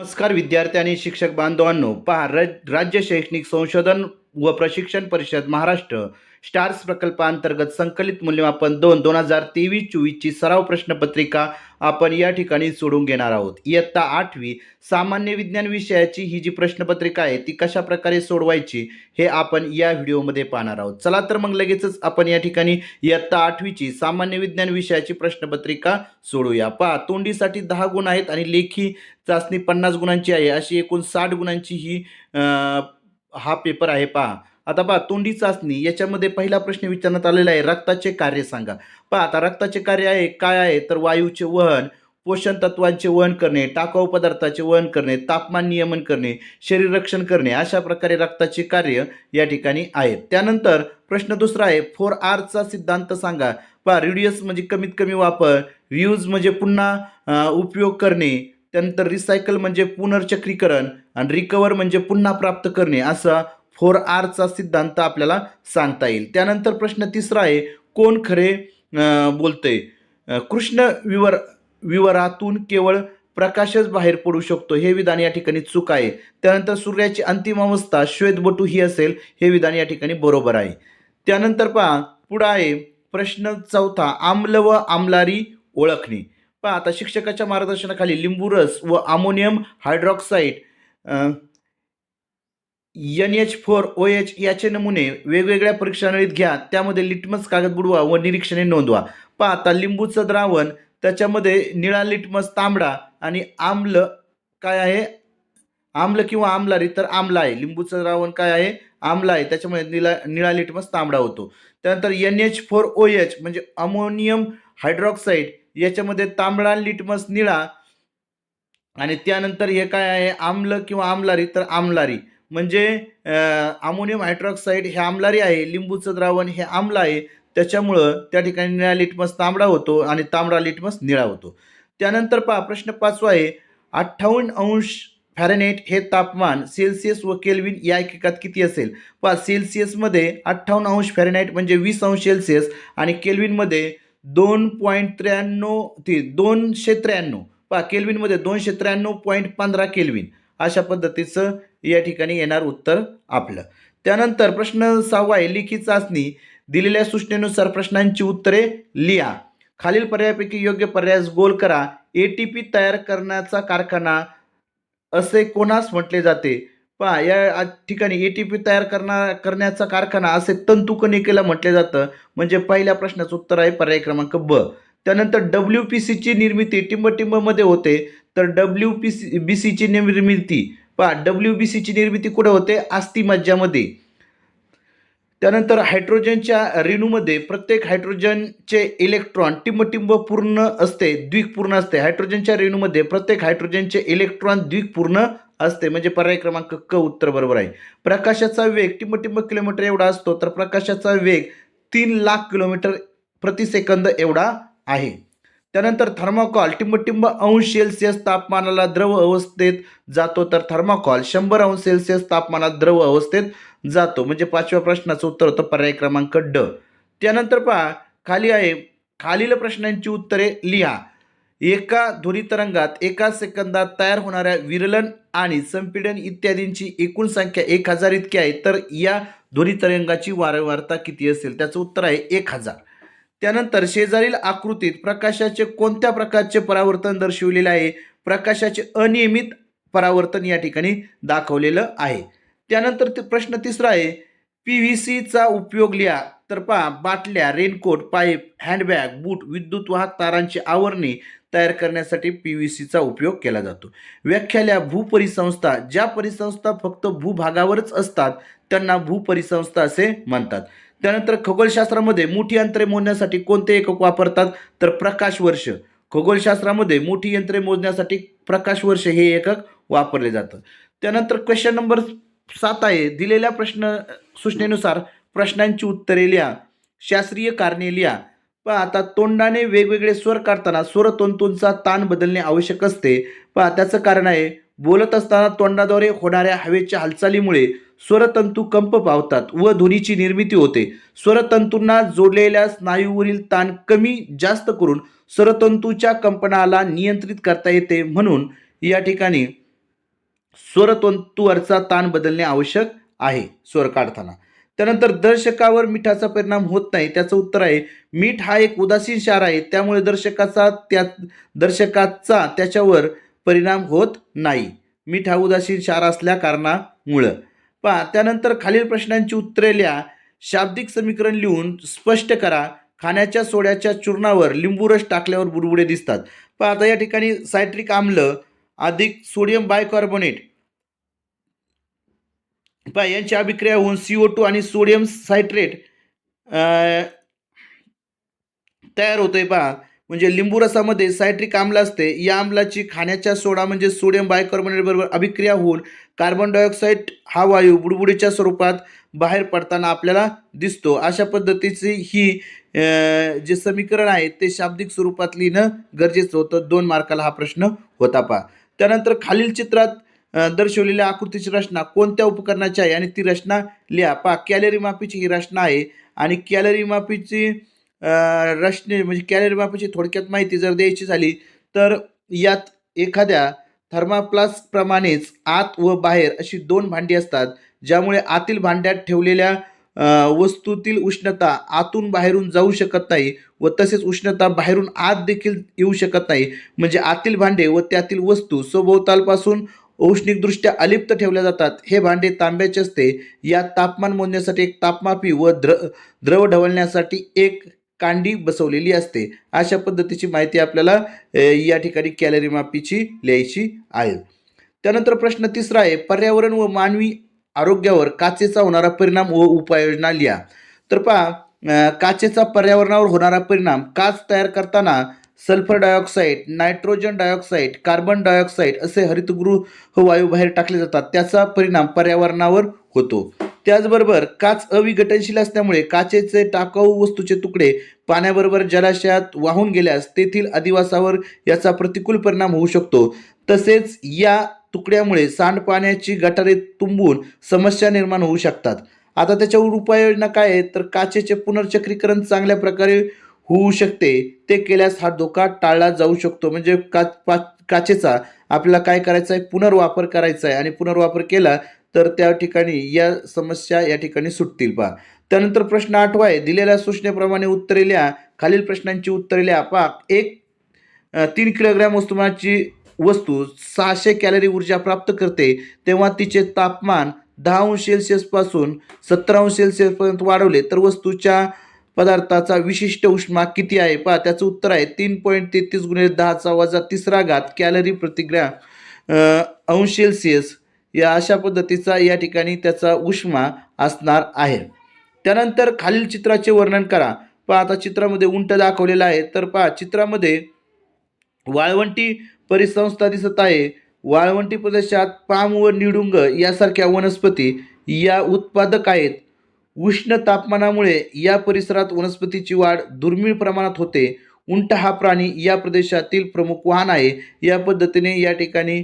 नमस्कार विद्यार्थी आणि शिक्षक बांधवांनो पहा राज्य शैक्षणिक संशोधन व प्रशिक्षण परिषद महाराष्ट्र स्टार्स प्रकल्पांतर्गत संकलित मूल्यमापन दोन दोन हजार तेवीस चोवीसची सराव प्रश्नपत्रिका आपण या ठिकाणी सोडून घेणार आहोत. इयत्ता आठवी सामान्य विज्ञान विषयाची ही जी प्रश्नपत्रिका आहे ती कशा प्रकारे सोडवायची हे आपण या व्हिडिओमध्ये पाहणार आहोत. चला तर मग लगेचच आपण या ठिकाणी इयत्ता आठवीची सामान्य विज्ञान विषयाची प्रश्नपत्रिका सोडूया. पहा तोंडीसाठी दहा गुण आहेत आणि लेखी चाचणी पन्नास गुणांची आहे. अशी एकूण साठ गुणांची ही आ, हा पेपर आहे. पहा आता पहा तोंडी चाचणी याच्यामध्ये पहिला प्रश्न विचारण्यात आलेला आहे रक्ताचे कार्य सांगा. पहा आता रक्ताचे कार्य आहे काय आहे? तर वायूचे वहन पोषण तत्वांचे वहन करणे टाकाऊ पदार्थाचे वहन करणे तापमान नियमन करणे शरीर रक्षण करणे अशा प्रकारे रक्ताचे कार्य या ठिकाणी आहेत. त्यानंतर प्रश्न दुसरा आहे फोर आरचा सिद्धांत सांगा. पहा रिड्युस म्हणजे कमीत कमी वापर रियूज म्हणजे पुन्हा उपयोग करणे त्यानंतर रिसायकल म्हणजे पुनर्चक्रीकरण आणि रिकवर म्हणजे पुन्हा प्राप्त करणे असा फोर आरचा सिद्धांत आपल्याला सांगता येईल. त्यानंतर प्रश्न तिसरा आहे कोण खरे बोलतंय? कृष्ण विवर विवरातून केवळ प्रकाशच बाहेर पडू शकतो हे विधान या ठिकाणी चूक आहे. त्यानंतर सूर्याची अंतिम अवस्था श्वेतबटू ही असेल हे विधान या ठिकाणी बरोबर आहे. त्यानंतर पहा पुढं आहे प्रश्न चौथा आम्ल व आम्लारी ओळखणे. पहा आता शिक्षकाच्या मार्गदर्शनाखाली लिंबू रस व ammonium hydroxide N H four O H याचे नमुने वेगवेगळ्या परीक्षानळीत घ्या. त्यामध्ये लिटमस कागद बुडवा व निरीक्षणे नोंदवा. पहा आता लिंबूचं द्रावण त्याच्यामध्ये निळा लिटमस तांबडा आणि आम्ल काय आहे? आम्ल किंवा आम्लारी तर आमला आहे. लिंबूचं द्रावण काय आहे? आमला आहे. त्याच्यामुळे निळा निळा लिटमस तांबडा होतो. त्यानंतर N H four O H म्हणजे अमोनियम हायड्रॉक्साईड याच्यामध्ये तांबडा लिटमस निळा आणि त्यानंतर हे काय आहे? आम्ल किंवा आम्लारी तर आम्लारी. म्हणजे अमोनियम हायड्रॉक्साईड हे आम्लारी आहे लिंबूचं द्रावण हे आम्ल आहे. त्याच्यामुळं त्या ठिकाणी निळा लिटमस तांबडा होतो आणि तांबडा लिटमस निळा होतो. त्यानंतर पहा प्रश्न पाचवा आहे. अठ्ठावन्न अंश फॅरेनेट हे तापमान सेल्सिअस व केल्विन या एककात किती असेल? पहा सेल्सिअसमध्ये अठ्ठावन्न अंश फॅरेनाईट म्हणजे वीस अंश सेल्सिअस आणि केल्विनमध्ये दोन पॉईंट त्र्याण्णव ते दोनशे त्र्याण्णव. पहा केल्विनमध्ये दोनशे त्र्याण्णव पॉईंट पंधरा केल्विन अशा पद्धतीचं या ठिकाणी येणार उत्तर आपलं. त्यानंतर प्रश्न सहावा आहे लिखित चाचणी दिलेल्या सूचनेनुसार प्रश्नांची उत्तरे लिहा. खालील पर्यायापैकी योग्य पर्यायास गोल करा. ए टी पी तयार करण्याचा कारखाना असे कोणास म्हटले जाते? पहा या ठिकाणी ए टी पी तयार करणार करण्याचा कारखाना असे तंतुकणिकेला म्हटले जातं. म्हणजे पहिल्या प्रश्नाचं उत्तर आहे पर्याय क्रमांक ब. त्यानंतर डब्ल्यू पी सीची निर्मिती टिंबटिंबमध्ये होते. तर डब्ल्यू पी सी बी सीची निर्मिती. पहा डब्ल्यू बी सीची निर्मिती कुठे होते? अस्थिमज्जामध्ये त्यानंतर हायड्रोजनच्या रेणूमध्ये प्रत्येक हायड्रोजनचे इलेक्ट्रॉन टिंबटिंब पूर्ण असते द्विकपूर्ण असते. हायड्रोजनच्या रेणूमध्ये प्रत्येक हायड्रोजनचे इलेक्ट्रॉन द्विकपूर्ण असते. म्हणजे पर्याय क्रमांक क उत्तर बरोबर आहे. प्रकाशाचा वेग टिंबटिंब किलोमीटर एवढा असतो तर प्रकाशाचा वेग तीन लाख किलोमीटर प्रति सेकंद एवढा आहे. त्यानंतर थर्माकॉल टिंबटिंब अंश सेल्सिअस तापमानाला द्रव अवस्थेत जातो. तर थर्माकॉल शंभर अंश सेल्सिअस तापमानात द्रव अवस्थेत जातो. म्हणजे पाचव्या प्रश्नाचं उत्तर होतं पर्याय क्रमांक ड. त्यानंतर पहा खाली आहे. खालील प्रश्नांची उत्तरे लिहा. एका ध्वनितरंगात एका सेकंदात तयार होणाऱ्या विरलन आणि संपीडन इत्यादींची एकूण संख्या एक हजार इतकी आहे. तर या ध्वनितरंगाची वारंवारता किती असेल? त्याचं उत्तर आहे एक हजार. त्यानंतर शेजारील आकृतीत प्रकाशाचे कोणत्या प्रकारचे परावर्तन दर्शविलेले आहे? प्रकाशाचे अनियमित परावर्तन या ठिकाणी दाखवलेलं आहे. त्यानंतर ते प्रश्न तिसरा आहे पी व्ही सीचा उपयोग लिहा. तर पहा बाटल्या रेनकोट पाईप हँडबॅग बूट विद्युत वाहक तारांची आवरणे तयार करण्यासाठी पी व्ही सीचा उपयोग केला जातो. व्याख्याल्या भूपरिसंस्था. ज्या परिसंस्था फक्त भूभागावरच असतात त्यांना भूपरिसंस्था असे म्हणतात. त्यानंतर खगोलशास्त्रामध्ये मोठी यंत्रे मोजण्यासाठी कोणते एकक वापरतात? तर प्रकाश वर्ष. खगोलशास्त्रामध्ये मोठी यंत्रे मोजण्यासाठी प्रकाश वर्ष हे एकक वापरले जातं. त्यानंतर क्वेश्चन नंबर सात आहे. दिलेल्या प्रश्न सूचनेनुसार प्रश्नांची उत्तरे लिहा. शास्त्रीय कारणे लिहा. प आता तोंडाने वेगवेगळे स्वर काढताना स्वरतंतूंचा ताण बदलणे आवश्यक असते. पहा त्याचं कारण आहे बोलत असताना तोंडाद्वारे होणाऱ्या हवेच्या हालचालीमुळे स्वरतंतू कंप पावतात व ध्वनीची निर्मिती होते. स्वरतंतूंना जोडलेल्या स्नायूवरील ताण कमी जास्त करून स्वरतंतूच्या कंपनाला नियंत्रित करता येते म्हणून या ठिकाणी स्वरतंतूवरचा ताण बदलणे आवश्यक आहे स्वर काढताना. त्यानंतर दर्शकावर मिठाचा परिणाम होत नाही त्याचं उत्तर आहे मीठ हा एक उदासीन क्षार आहे त्यामुळे दर्शकाचा त्या दर्शकाचा त्याच्यावर परिणाम होत नाही. मीठ हा उदासीन क्षार असल्या कारणामुळं. पहा त्यानंतर खालील प्रश्नांची उत्तरे लिहा. शाब्दिक समीकरण लिहून स्पष्ट करा. खाण्याच्या सोड्याच्या चूर्णावर लिंबू रस टाकल्यावर बुडबुडे दिसतात. पण आता या ठिकाणी सायट्रिक आम्ल अधिक सोडियम बायकार्बोनेट. पहा यांची अभिक्रिया होऊन C O two sodium citrate तयार होतोय पहा. म्हणजे लिंबू रसामध्ये सायट्रिक आम्ल असते. या आम्लाची खाण्याच्या सोडा म्हणजे सोडियम बायकार्बोनेट बरोबर अभिक्रिया होऊन कार्बन डायऑक्साईड हा वायू बुडबुडीच्या स्वरूपात बाहेर पडताना आपल्याला दिसतो. अशा पद्धतीची ही जे समीकरण आहे ते शाब्दिक स्वरूपात लिहिणं गरजेचं होतं. दोन मार्काला हा प्रश्न होता पहा. त्यानंतर खालील चित्रात दर्शवलेल्या आकृतीची रचना कोणत्या उपकरणाची आहे आणि ती रचना लिहा. पहा कॅलरी मापीची ही रचना आहे आणि कॅलरी मापीची रचने म्हणजे कॅलरी मापीची थोडक्यात माहिती जर द्यायची झाली तर यात एखाद्या थर्माप्लासप्रमाणेच आत व बाहेर अशी दोन भांडी असतात ज्यामुळे आतील भांड्यात ठेवलेल्या वस्तूतील उष्णता आतून बाहेरून जाऊ शकत नाही व तसेच उष्णता बाहेरून आत देखील येऊ शकत नाही. म्हणजे आतील भांडे व त्यातील वस्तू सभोवतालपासून औष्णिकदृष्ट्या अलिप्त ठेवल्या जातात. हे भांडे तांब्याचे असते. यात तापमान मोजण्यासाठी एक तापमापी व द्र द्रव ढवळण्यासाठी एक कांडी बसवलेली असते. अशा पद्धतीची माहिती आपल्याला या ठिकाणी कॅलरी मापीची लिहायची आहे. त्यानंतर प्रश्न तिसरा आहे पर्यावरण व मानवी आरोग्यावर काचेचा होणारा परिणाम व उपाययोजना लिहा. तर पहा काचेचा पर्यावरणावर होणारा परिणाम काच तयार करताना sulphur dioxide nitrogen dioxide carbon dioxide असे हरितगृह वायू बाहेर टाकले जातात. त्याचा परिणाम पर्यावरणावर होतो. त्याचबरोबर काच अविघटनशील असल्यामुळे काचेचे टाकाऊ वस्तूचे तुकडे पाण्याबरोबर जलाशयात वाहून गेल्यास तेथील अधिवासावर याचा प्रतिकूल परिणाम होऊ शकतो. तसेच या तुकड्यामुळे सांडपाण्याची गटारे तुंबून समस्या निर्माण होऊ शकतात. आता त्याच्यावर उपाययोजना काय आहे तर काचेचे पुनर्चक्रीकरण चांगल्या प्रकारे होऊ शकते. ते केल्यास हा धोका टाळला जाऊ शकतो. म्हणजे का काचेचा आपल्याला काय करायचं आहे पुनर्वापर करायचा आहे आणि पुनर्वापर केला तर त्या ठिकाणी या समस्या या ठिकाणी सुटतील पहा. त्यानंतर प्रश्न आठवा आहे. दिलेल्या सूचनेप्रमाणे उत्तरे लिहा खालील प्रश्नांची उत्तरे लिहा. पहा. एक तीन किलोग्रॅम वस्तुमानाची वस्तू सहाशे कॅलरी ऊर्जा प्राप्त करते. तेव्हा तिचे तापमान दहा अंश सेल्सिअसपासून सत्तर अंश सेल्सिअसपर्यंत वाढवले. तर वस्तूच्या पदार्थाचा विशिष्ट उष्मा किती आहे? पहा. त्याचं उत्तर आहे. तीन पॉईंट तेहतीस गुणिले दहाचा वजा तिसरा घात कॅलरी प्रतिग्रॅम अंश सेल्सिअस या अशा पद्धतीचा या ठिकाणी त्याचा उष्मा असणार आहे. त्यानंतर खालील चित्राचे वर्णन करा. पहा आता चित्रामध्ये उंट दाखवलेला आहे. तर पहा चित्रामध्ये वाळवंटी परिसंस्था दिसत आहे. वाळवंटी प्रदेशात पाम व निडुंग यासारख्या वनस्पती या उत्पादक आहेत. उष्ण तापमानामुळे या परिसरात वनस्पतीची वाढ दुर्मिळ प्रमाणात होते. उंट हा प्राणी या प्रदेशातील प्रमुख वाहन आहे. या पद्धतीने या ठिकाणी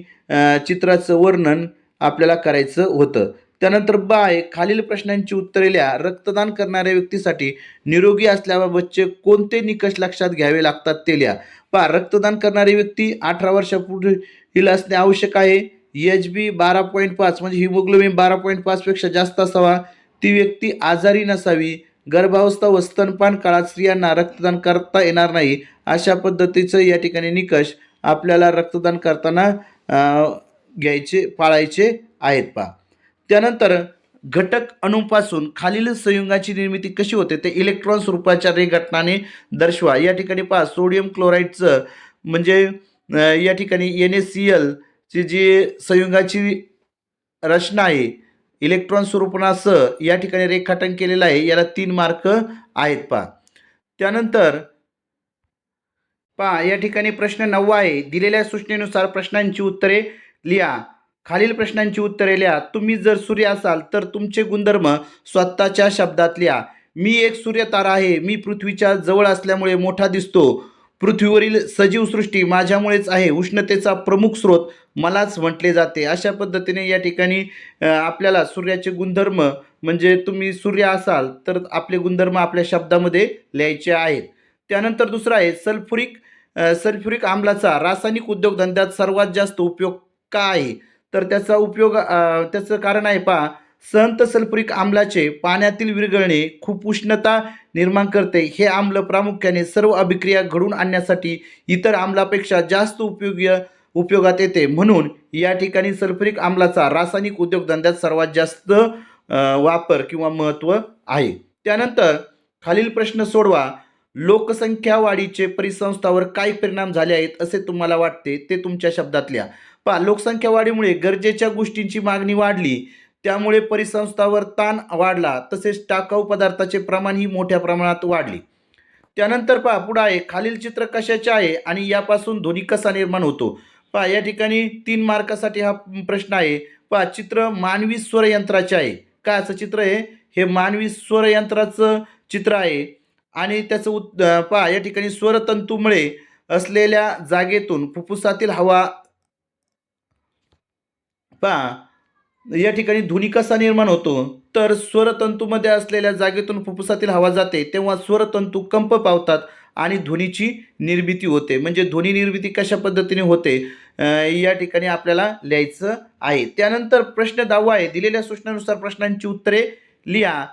चित्राचं वर्णन आपल्याला करायचं होतं. त्यानंतर बाय खालील प्रश्नांची उत्तरे लिहा. रक्तदान करणाऱ्या व्यक्तीसाठी निरोगी असल्याबाबतचे कोणते निकष लक्षात घ्यावे लागतात ते लिहा. पहा रक्तदान करणारी व्यक्ती अठरा वर्षापूर्वी असणे आवश्यक आहे. एच बी बारा पॉईंट पाच म्हणजे हिमोग्लोबिन बारा पॉईंट पाचपेक्षा जास्त असावा. ती व्यक्ती आजारी नसावी. गर्भावस्था व स्तनपान काळात स्त्रियांना रक्तदान करता येणार नाही. अशा पद्धतीचं या ठिकाणी निकष आपल्याला रक्तदान करताना घ्यायचे पाळायचे आहेत पहा. त्यानंतर घटक अणूपासून खालील संयुगाची निर्मिती कशी होते ते इलेक्ट्रॉन स्वरूपाच्या रेघटनाने दर्शवा. या ठिकाणी पहा सोडियम क्लोराईडचं म्हणजे या ठिकाणी एन एस सी एलची जी संयुगाची रचना आहे इलेक्ट्रॉन स्वरूपणासह या ठिकाणी रेखाटन केलेलं आहे याला तीन मार्क आहेत पहा. त्यानंतर पहा या ठिकाणी प्रश्न नववा आहे. दिलेल्या सूचनेनुसार प्रश्नांची उत्तरे लिहा. खालील प्रश्नांची उत्तरे लिहा. तुम्ही जर सूर्य असाल तर तुमचे गुणधर्म स्वतःच्या शब्दात लिहा. मी एक सूर्यतारा आहे. मी पृथ्वीच्या जवळ असल्यामुळे मोठा दिसतो. पृथ्वीवरील सजीव सृष्टी माझ्यामुळेच आहे. उष्णतेचा प्रमुख स्रोत मलाच म्हटले जाते. अशा पद्धतीने या ठिकाणी आपल्याला सूर्याचे गुणधर्म म्हणजे तुम्ही सूर्य असाल तर आपले गुणधर्म आपल्या शब्दामध्ये लिहायचे आहेत. त्यानंतर दुसरा आहे सल्फ्युरिक सल्फ्युरिक आम्लाचा रासायनिक उद्योगधंद्यात सर्वात जास्त उपयोग का आहे तर त्याचा उपयोग त्याचं कारण आहे पहा. संत सल्फ्युरिक आम्लाचे पाण्यातील विरघळणे खूप उष्णता निर्माण करते. हे आम्ल प्रामुख्याने सर्व अभिक्रिया घडून आणण्यासाठी इतर आम्लापेक्षा जास्त उपयोगी उपयोगात येते. म्हणून या ठिकाणी सल्फ्युरिक आम्लाचा रासायनिक उद्योगधंद्यात सर्वात जास्त वापर किंवा महत्त्व आहे. त्यानंतर खालील प्रश्न सोडवा. लोकसंख्या वाढीचे परिसंस्थावर काय परिणाम झाले आहेत असे तुम्हाला वाटते? ते तुमच्या शब्दात लिहा. पहा लोकसंख्या वाढीमुळे गरजेच्या गोष्टींची मागणी वाढली. त्यामुळे परिसंस्थावर ताण वाढला. तसेच टाकाऊ पदार्थाचे प्रमाणही मोठ्या प्रमाणात वाढली. त्यानंतर पहा पुढं आहे. खालील चित्र कशाचे आहे आणि यापासून ध्वनी कसा निर्माण होतो? पहा या ठिकाणी तीन मार्कासाठी हा प्रश्न आहे. पहा चित्र मानवी स्वरयंत्राचे आहे. काय असं चित्र आहे? हे मानवी स्वरयंत्राचं चित्र आहे. आणि त्याचं उत् पहा या ठिकाणी स्वरतंतूमुळे असलेल्या जागेतून फुफ्फुसातील हवा पहा या ठिकाणी ध्वनी कसा निर्माण होतो. तर स्वरतंतूमध्ये असलेल्या जागेतून फुफ्फुसातील हवा जाते तेव्हा स्वरतंतू कंप पावतात आणि ध्वनीची निर्मिती होते. म्हणजे ध्वनी निर्मिती कशा पद्धतीने होते? या ठिकाणी आपल्याला लिहायचं आहे. त्यानंतर प्रश्न दहावा आहे. दिलेल्या सूचनानुसार प्रश्नांची उत्तरे लिहा.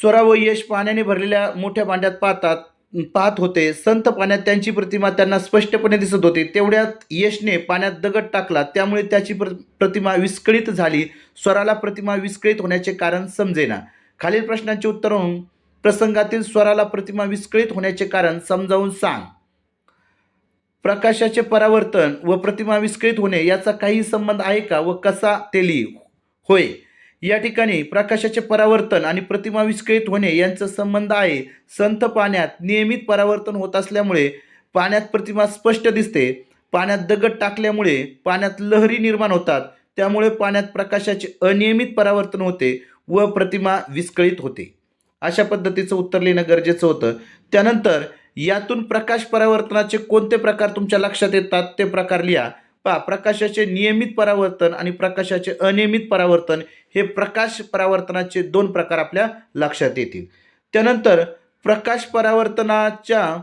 स्वरा व यश पाण्याने भरलेल्या मोठ्या भांड्यात पाहतात. पाहत होते. संत पाण्यात त्यांची प्रतिमा त्यांना स्पष्टपणे दिसत होती. तेवढ्यात यशने पाण्यात दगड टाकला. त्यामुळे त्याची प्र प्रतिमा विस्कळीत झाली. स्वराला प्रतिमा विस्कळीत होण्याचे कारण समजेना. खालील प्रश्नांची उत्तरं प्रसंगातील स्वराला प्रतिमा विस्कळीत होण्याचे कारण समजावून सांग. प्रकाशाचे परावर्तन व प्रतिमा विस्कळीत होणे याचा काही संबंध आहे का व कसा ते लिही होय. या ठिकाणी प्रकाशाचे परावर्तन आणि प्रतिमा विस्कळीत होणे यांचा संबंध आहे. संत पाण्यात नियमित परावर्तन होत असल्यामुळे पाण्यात प्रतिमा स्पष्ट दिसते. पाण्यात दगड टाकल्यामुळे पाण्यात लहरी निर्माण होतात. त्यामुळे पाण्यात प्रकाशाचे अनियमित परावर्तन होते व प्रतिमा विस्कळीत होते. अशा पद्धतीचं उत्तर लिहिणं गरजेचं होतं. त्यानंतर यातून प्रकाश परावर्तनाचे कोणते प्रकार तुमच्या लक्षात येतात ते प्रकार लिहा. पहा प्रकाशाचे नियमित परावर्तन आणि प्रकाशाचे अनियमित परावर्तन हे प्रकाश परावर्तनाचे दोन प्रकार आपल्या लक्षात येतील. त्यानंतर प्रकाश परावर्तनाच्या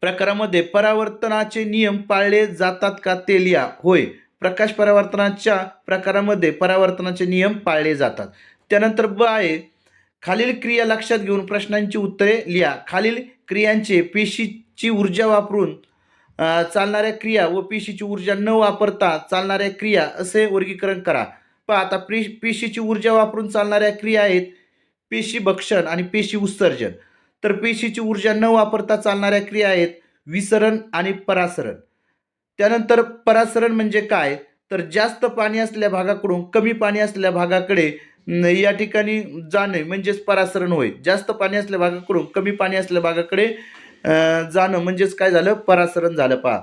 प्रकारामध्ये परावर्तनाचे नियम पाळले जातात का ते लिहा. होय. प्रकाश परावर्तनाच्या प्रकारामध्ये परावर्तनाचे नियम पाळले जातात. त्यानंतर ब आहे. खालील क्रिया लक्षात घेऊन प्रश्नांची उत्तरे लिहा. खालील क्रियांचे पेशीची ऊर्जा वापरून चालणाऱ्या क्रिया व पेशीची ऊर्जा न वापरता चालणाऱ्या क्रिया असे वर्गीकरण करा. पहा आता पी पेशीची ऊर्जा वापरून चालणाऱ्या क्रिया आहेत पेशी भक्षण आणि पेशी उत्सर्जन. तर पेशीची ऊर्जा न वापरता चालणाऱ्या क्रिया आहेत विसरण आणि परासरण. त्यानंतर परासरण म्हणजे काय? तर जास्त पाणी असलेल्या भागाकडून कमी पाणी असलेल्या भागाकडे या ठिकाणी जाणे म्हणजेच परासरण होय. जास्त पाणी असलेल्या भागाकडून कमी पाणी असलेल्या भागाकडे जाणं म्हणजेच काय झालं? परासरण झालं पहा.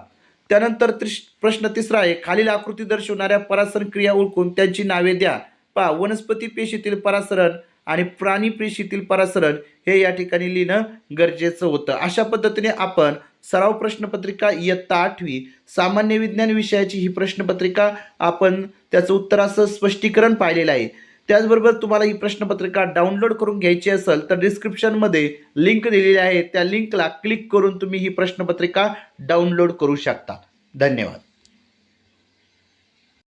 त्यानंतर त्रिश प्रश्न तिसरा आहे खालील आकृती दर्शवणाऱ्या परासरण क्रिया ओळखून त्यांची नावे द्या. पहा वनस्पती पेशीतील परासरण आणि प्राणी पेशीतील परासरण हे या ठिकाणी लिहिणं गरजेचं होतं. अशा पद्धतीने आपण सराव प्रश्नपत्रिका इयत्ता आठवी सामान्य विज्ञान विषयाची ही प्रश्नपत्रिका आपण त्याचं उत्तर असं स्पष्टीकरण पाहिलेलं आहे. त्याचबरोबर तुम्हाला ही प्रश्नपत्रिका डाउनलोड करून घ्यायची असेल तर डिस्क्रिप्शनमध्ये लिंक दिलेली आहे. त्या लिंकला क्लिक करून तुम्ही ही प्रश्नपत्रिका डाउनलोड करू शकता. धन्यवाद.